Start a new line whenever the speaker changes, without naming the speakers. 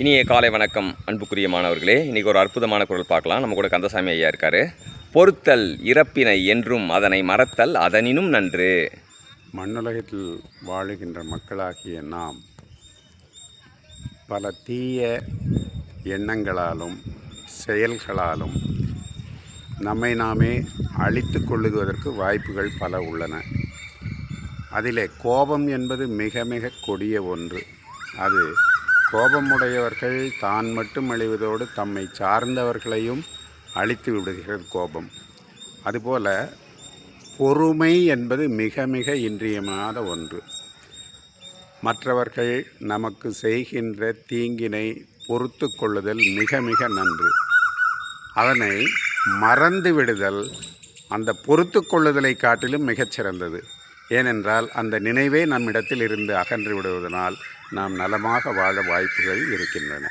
இனிய காலை வணக்கம் அன்புக்குரிய மாணவர்களே இன்றைக்கி ஒரு அற்புதமான குரல் பார்க்கலாம் நம்ம கூட கந்தசாமி ஐயா இருக்கார் பொறுத்தல் இறப்பினை என்றும் அதனை மறத்தல் அதனினும் நன்று
மண்ணுலகத்தில் வாழுகின்ற மக்களாகிய நாம் பல தீய எண்ணங்களாலும் செயல்களாலும் நம்மை நாமே அழித்து கொள்ளுவதற்கு வாய்ப்புகள் பல உள்ளன அதிலே கோபம் என்பது மிக மிக கொடிய ஒன்று அது கோபமுடையவர்கள் தான் மட்டும் அழிவதோடு தம்மை சார்ந்தவர்களையும் அழித்து விடுகிறது கோபம் அதுபோல் பொறுமை என்பது மிக மிக இன்றியமாத ஒன்று மற்றவர்கள் நமக்கு செய்கின்ற தீங்கினை பொறுத்து கொள்ளுதல் மிக மிக நன்று அதனை மறந்து விடுதல் அந்த பொறுத்து கொள்ளுதலை காட்டிலும் மிகச்சிறந்தது ஏனென்றால் அந்த நினைவே நம்மிடத்தில் இருந்து அகன்று விடுவதனால் நாம் நலமாக வாழ வாய்ப்புகள் இருக்கின்றன